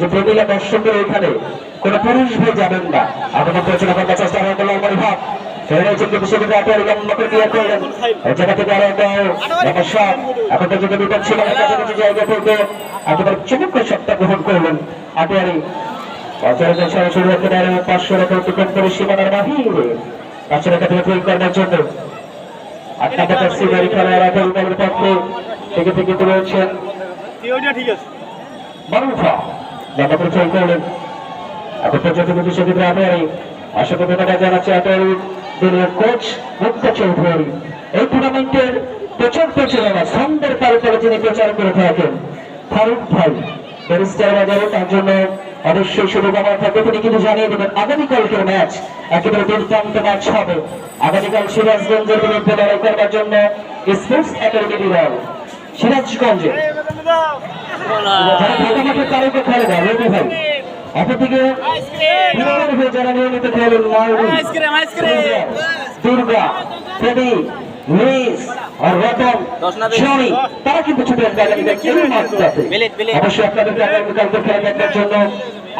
যে প্রমিলা দর্শকের এখানে কোন পুরুষ ভাই যাবেন না। আপনাদের প্রচুর করার চেষ্টা করা করল আমার ভাব গ্রহণ করলেন আটিয়ারি। সরাসরি পাঁচশো রেখা অতিক্রম করে সীমানার বাহিরে। পাঁচশো রেখা থেকে প্রয়োগ করার জন্য আপনাদের সিনিয়র খেলোয়াড় আঠারো দলের পক্ষে থেকে থেকে রয়েছেন ঠিক আছে। মারুফা দেখা পরিচয় করলেন এখন পর্যন্ত কিন্তু সেক্ষেত্রে আটারি অসংখ্য ধন্যবাদ জানাচ্ছি আটারি দলীয় কোচ মুক্তা চৌধুরী এই টুর্নামেন্টের প্রচার সন্ধ্যের তিনি প্রচার করে থাকেন ফারুক ভাই ব্যারিস্টার বাজারে তার জন্য অবশ্যই শুভকামনা থাকবে তিনি কিন্তু জানিয়ে দেবেন আগামীকালকের ম্যাচ একেবারে দুর্দান্ত ম্যাচ হবে আগামীকাল সিরাজগঞ্জের বিরুদ্ধে লড়াই করবার জন্য স্পোর্টস একাডেমি দল সিরাজগঞ্জে যারা ঢাকা মাঠের তারকা ভাই অপরদিকে যারা নিয়মিত খেলেন। দুর্গা লুইস আর রতন তারা কিন্তু ছুটে। অবশ্যই আপনাদেরকে আগামীকালকে খেলা দেখার জন্য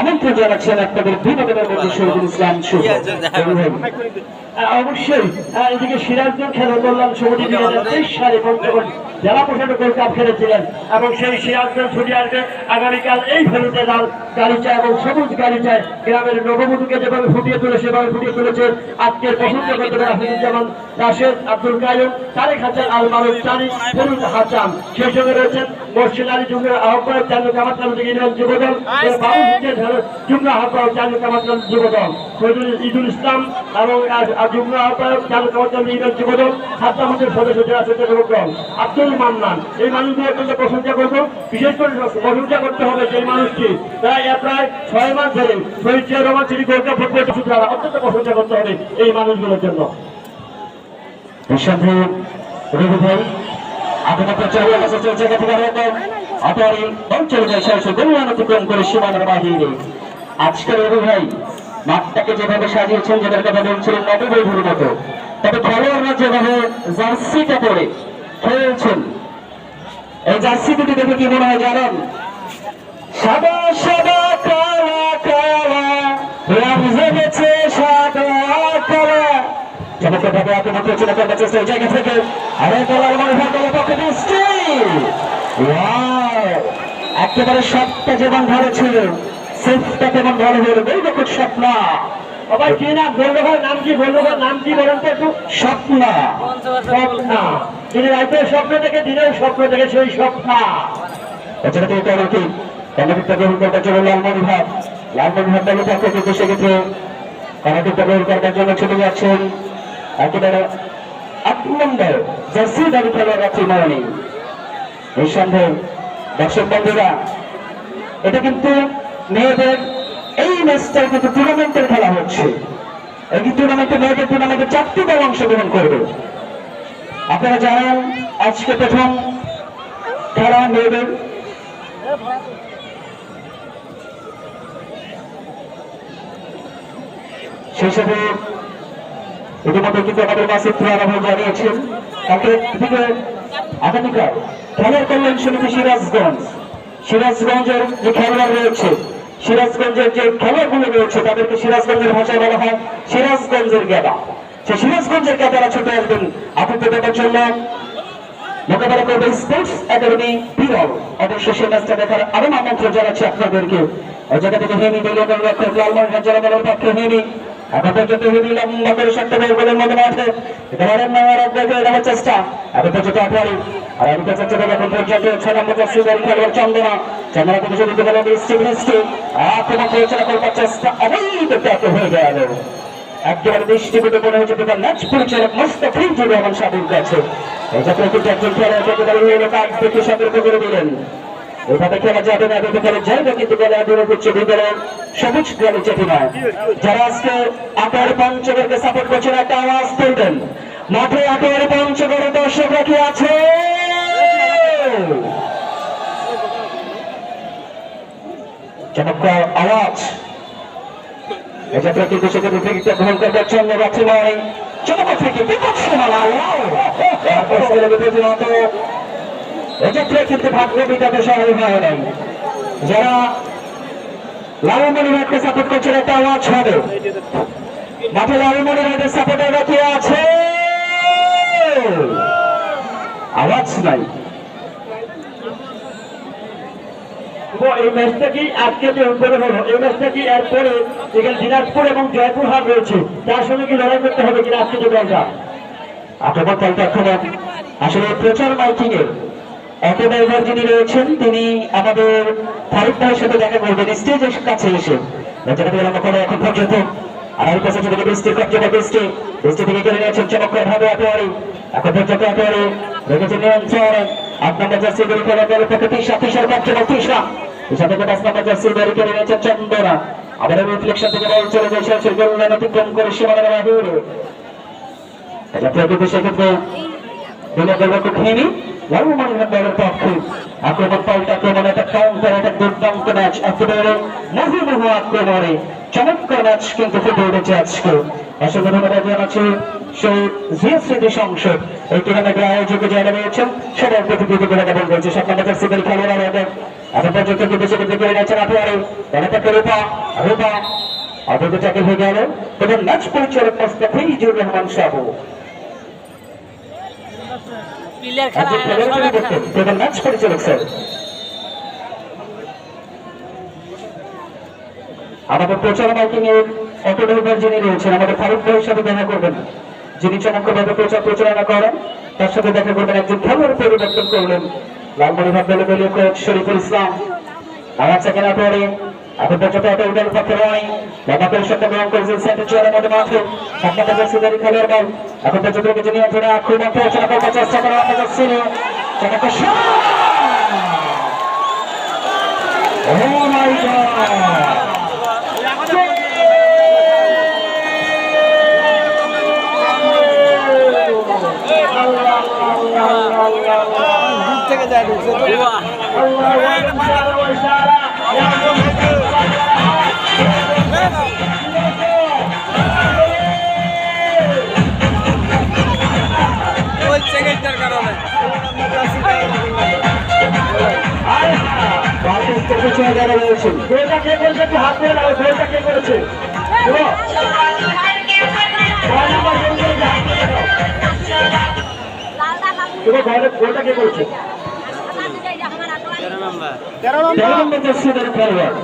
আমন্ত্রণ জানাচ্ছেন আপনাদের বিনোদনের মধ্যে শহীদুল ইসলাম অবশ্যই এদিকে সিরাজগঞ্জ খেলা করলাম সমিতি দুই হাজার তেইশ সালে পঞ্চগড় জেলা প্রশাসক গোল্ড কাপ খেলেছিলেন এবং সেই সিরাজগঞ্জ ছুটি আসবে, আগামীকাল এই ফেরুতে লাল গালিচা এবং সবুজ গালিচায় গ্রামের নববধূকে যেভাবে ফুটিয়ে তুলে, সেভাবে ফুটিয়ে তুলেছে আজকের বসন্ত করতে পারে হাফিজুজ্জামান রাশেদ আব্দুল কায়ুম তারেক হাসান আল মারুফ চানি ফেরুদ হাসান। সেই সঙ্গে রয়েছেন মসজিদ আলী জুমরা আহ্বায়ক চালু কামাতাল ইউনিয়ন যুবদল জুমরা আহ্বায়ক চালু কামাতাল যুবদল শহীদুল ঈদুল ইসলাম এবং আর- আর যুগ্ম আহ্বায়ক চালু কামাতাল ইউনিয়ন যুবদল ছাত্রমন্ত্রীর সদস্য যারা স্বেচ্ছাসেবক আব্দুল মান্নান এই মানুষগুলো অত্যন্ত প্রশংসা করব বিশেষ করে প্রশংসা করতে হবে যে মানুষটি প্রায় প্রায় ছয় মাস ধরে Shaheed Zia Rahman gold cup football দ্বারা অত্যন্ত প্রশংসা করতে হবে এই মানুষগুলোর জন্য। নিঃসন্দেহে রবি ভাই আপনাদের প্রচারে চলছে অতিক্রম করে সীমানার বাহিরে। ভাই মাঠটাকে সাজিয়েছেন যেটার কথা বলছিলেন নববধূর মতো, তবে এই জার্সি দুটি দেখে কি মনে হয় জানেন? সাদা সাদা, কালা কালা, রং জমেছে সাদা, কালা। চমৎকারভাবে আক্রমণ করছিল জায়গা থেকে আরে বলার মনে একেবারে সবটা যেমন ভালো ছিল সেফটা তেমন ভালো হলো। দেখুন স্বপ্ন। সবাই কি না? ভাই নাম কি? ভাই নাম কি? বলেন তো একটু। স্বপ্ন। স্বপ্ন। তিনি রাতের স্বপ্ন থেকে দিনের স্বপ্ন থেকে সেই স্বপ্ন। এছাড়া তো এটা কি? কমিটিটা গ্রহণ করবার জন্য লালমনি ভাব লালমনি ভাব দলের পক্ষে কিন্তু সেক্ষেত্রে কমিটিটা গ্রহণ করবার জন্য ছুটে যাচ্ছেন। একেবারে নম্বর জার্সি দাবি খেলোয়াড় ত্রিমণি নিঃসন্দেহে দর্শক বন্ধুরা, এটা কিন্তু মেয়েদের এই ম্যাচটা কিন্তু টুর্নামেন্টের খেলা হচ্ছে। এই টুর্নামেন্টে মেয়েদের টুর্নামেন্টে চারটি দল অংশগ্রহণ করবে। আপনারা জানেন, আজকে প্রথম খেলা মেয়েদের। সেই সাথে ইতিমধ্যে কিন্তু আমাদের মাসিক প্রাণাভাই জানিয়েছেন তাকে থেকে আগামীকাল খেলার কল্যাণ সমিতি সিরাজগঞ্জ, সিরাজগঞ্জের যে খেলোয়াড় রয়েছে, সিরাজগঞ্জের যে খেলোয়াড়গুলো রয়েছে, তাদেরকে সিরাজগঞ্জের ভাষায় বলা হয় সিরাজগঞ্জের গেদা। সে সিরাজগঞ্জের গেদারা ছুটে আসবেন আতিথ্য দেওয়ার জন্য। মোকাবেলা করবে স্পোর্টস একাডেমি বিরল। অবশ্যই সেই ম্যাচটা দেখার আরও আমন্ত্রণ জানাচ্ছি আপনাদেরকে। ওই জায়গা থেকে হেমি গোলরক্ষক লালমোহন জেলা পক্ষে হেমি এখন পর্যন্ত হেমি লম্বা করে সত্য বের গোলের মধ্যে মাঠে ধরেন নেওয়ার অগ্রগতি দেওয়ার চেষ্টা। পর্যন্ত আঠারি আর। আমি তো চেষ্টা এখন পর্যন্ত ছয় নম্বর জার্সি খেলোয়াড় চন্দনা চন্দনা প্রতিশোধ দিতে গেল বৃষ্টি বৃষ্টি পরিচালনা করবার চেষ্টা অবৈধ ব্যাপক হয়ে গেল। একেবারে দৃষ্টিপটে মনে হচ্ছে তোদের ম্যাচ পরিচালক কাছে। কিন্তু একজন খেলোয়াড় একেবারে নিয়ে কাজ থেকে সতর্ক করে দিলেন। এভাবে খেলা যাবে না, এভাবে খেলা কিন্তু বলে আদর করছে সবুজ দলে চেপি নয় যারা আজকে আটার পঞ্চগড়কে সাপোর্ট করছেন, একটা আওয়াজ তুলবেন। কিন্তু যাচ্ছে নয় মালা এক্ষেত্রে কিন্তু সহায় হয় নাই। যারা লালমণি ভাইকে সাপোর্ট করছেন একটা আওয়াজ হবে। মাঠে লালমণি সাপোর্টাররা কে আছে? আওয়াজ নাই। এই ম্যাচটা কি আজকে যে উদ্বোধন হলো? এই ম্যাচটা কি এরপরে এখানে দিনাজপুর এবং জয়পুর হাট রয়েছে। তার সঙ্গে কি লড়াই করতে হবে কিনা আজকে যে দলটা? আক্রমণ আসলে প্রচার মাইকিং এর অটো ড্রাইভার যিনি রয়েছেন, তিনি আমাদের ফারুক ভাইয়ের সাথে দেখা করবেন। স্টেজের কাছে এসে। যেটা আমরা এই পাশে বৃষ্টির কবজা বৃষ্টি বৃষ্টি থেকে কেড়ে নিয়েছেন চমৎকার ভাবে একেবারে এখন পর্যন্ত জার্সি বেরি করে গেল পক্ষে তিসা তিসার কবজা তিসা তিসা থেকে পাঁচ জার্সি বেরি করে নিয়েছেন চন্দনা। আবার রিফ্লেকশন থেকে বল চলে যায় শেষ। গোল লাইন করে সীমানার বাহিরে সেক্ষেত্রে দিলে গেল একটু লালমণি ভান্ডারের পক্ষে আক্রমণ পাল্টা আক্রমণ একটা কাউন্টার একটা দুর্দান্ত ম্যাচ একেবারে মহিমহ আক্রমণে চমৎকার ম্যাচ কিন্তু ফুটে উঠেছে আজকে অসংখ্য প্লেয়ার খেলোয়াড় তিনি ম্যাচ পরিচালক স্যার আমাদের প্রচার মাইকিং এর অটো ড্রাইভার যিনি রয়েছেন আমাদের ফারুক ভাইয়ের সাথে দেখা করবেন। যিনি চমৎকারভাবে প্রচার প্রচারণা করেন তার সাথে দেখা করবেন একজন খেলোয়াড় পরিবর্তন করলেন। লালমনিরহাট দলের দলীয় কোচ শরীফুল ইসলাম। আমার সেকেন্ড পরে এখন পর্যন্ত অটো উঠার পক্ষে নয় লম্বা সত্য গ্রহণ করেছেন সেন্টার চেয়ারের মধ্যে মাঠে আপনার কাছে সিদারি খেলোয়াড় বল এখন পর্যন্ত কিছু নিয়ন্ত্রণে আক্রমণ পৌঁছানো করার চেষ্টা করা আপনার কাছে Oh my God! থেকে যায় ঢুকছে গোলটা কে করেছে একটু হাত দিয়ে দাও গোলটা কে করেছে শুনো, ছয় নম্বর গোল করেছে, হাত দিয়ে দাও। শুনো, গোলটা- গোলটা কে করেছে তেরো নাম্বার তেরো তেরো নম্বর জার্সিদের খেলোয়াড়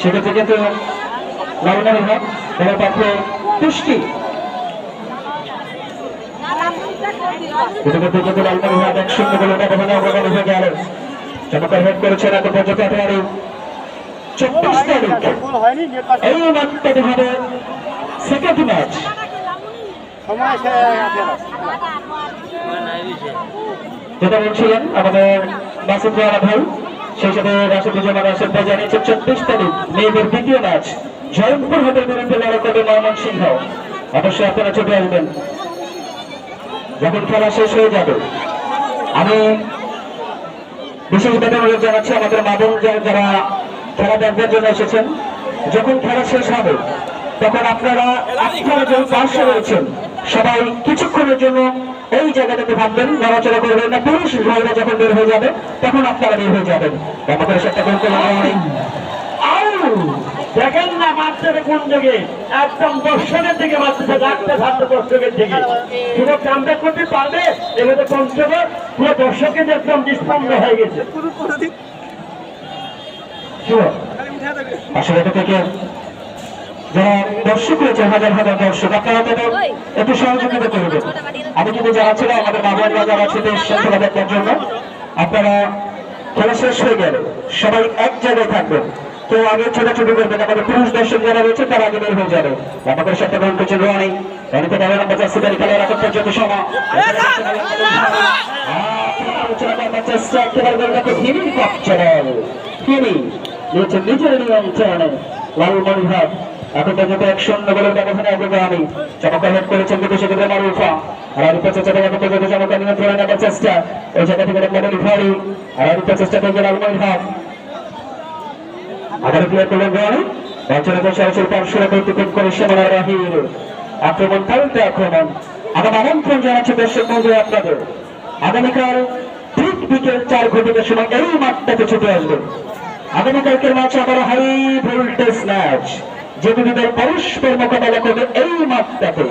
সেক্ষেত্রে ইতিমধ্যে কিন্তু এক শূন্য ব্যবধানে অগ্রগণ হয়ে গেল। চমৎকার হেড করেছেন পর্যন্ত চব্বিশ তারিখ এই মাত্রাতে হবে সেকেন্ড ম্যাচ যেটা বলছিলেন আমাদের মাসুদ রানা ভাই সেই সাথে রাশেদ ভাই জানিয়েছে চব্বিশ তারিখ মেয়েদের দ্বিতীয় ম্যাচ জয়ন্তপুর হাটের বিরুদ্ধে লড়াই করবে ময়মনসিংহ? অবশ্যই আপনারা চলে আসবেন। যখন খেলা শেষ হয়ে যাবে, আমি বিশেষভাবে অনুরোধ জানাচ্ছি আমাদের মাদন যারা খেলা দেখবার জন্য এসেছেন, যখন খেলা শেষ হবে, তখন আপনারা আপনারা যে পাশে রয়েছেন, সবাই কিছুক্ষণের জন্য এই জায়গাটাতে ভাববেন, নড়াচড়া করবেন না, পুরুষ ভাইরা যখন বের হয়ে যাবে, তখন আপনারা বের হয়ে যাবেন। আমাদের সাথে গোল করে আউ! দেখেন না কোন দিকে? একদম দর্শকের দিকে মারতেছে ডাকতে থাকতে দর্শকের দিকে। পুরো কামটা করতে পারবে? এবারে পঞ্চগড় পুরো দর্শকের একদম নিস্তব্ধ হয়ে গেছে। আসলে এটা থেকে যারা দর্শক রয়েছে হাজার হাজার দর্শক আপনারা তাদের একটু সহযোগিতা করবেন আমি কিন্তু আমাদের বাবা যারা খেলা দেখার জন্য। আপনারা খেলা শেষ হয়ে গেলে সবাই এক জায়গায় থাকবেন। তো আগে ছোটাছুটি করবেন আমাদের পুরুষ দর্শক যারা রয়েছে তারা আগে বের হয়ে যাবে আমাদের সাথে গ্রহণ করছে রোহানি রনিতে বাবা নম্বর চাষি গাড়ি খেলা রাখার পর্যন্ত সময় চেষ্টা এখন পর্যন্ত চমৎকার করবে আবার প্লেয়ার করলেন রনি অঞ্চলে সরাসরি পার্শ্বরা কর্তৃপক্ষ করে সেমানা রাহির আক্রমণ পাল্টে আক্রমণ। আমার আমন্ত্রণ জানাচ্ছি দর্শক মন্দির আপনাদের। আগামীকাল ঠিক বিকেল চার ঘটিকার সময় এই মাঠটাতে ছুটে আসবে। আগামীকালকের ম্যাচ আবার হাই ভোল্টেজ ম্যাচ। যে দুটি দল পরস্পর মোকাবেলা করবে এই মাঠটাতে।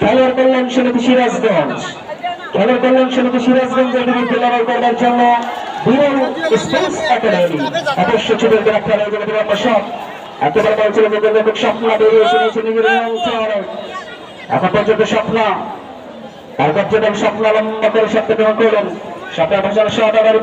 খেলোয়াড় কল্যাণ সমিতি সিরাজগঞ্জ। খেলোয়াড় কল্যাণ সমিতি সিরাজগঞ্জের বিরুদ্ধে লড়াই করবার জন্য স্পোর্টস একাডেমি অবশ্য ছোটের একটা রয়েছে বিরাম শট একেবারে বলছিল খুব স্বপ্ন বেরিয়েছে নিয়েছে নিজের অঞ্চলে এখন পর্যন্ত স্বপ্ন আর পর্যটন স্বপ্ন লম্বা করে স্বপ্ন গ্রহণ করলেন স্বপ্নের ভাষার সহকারী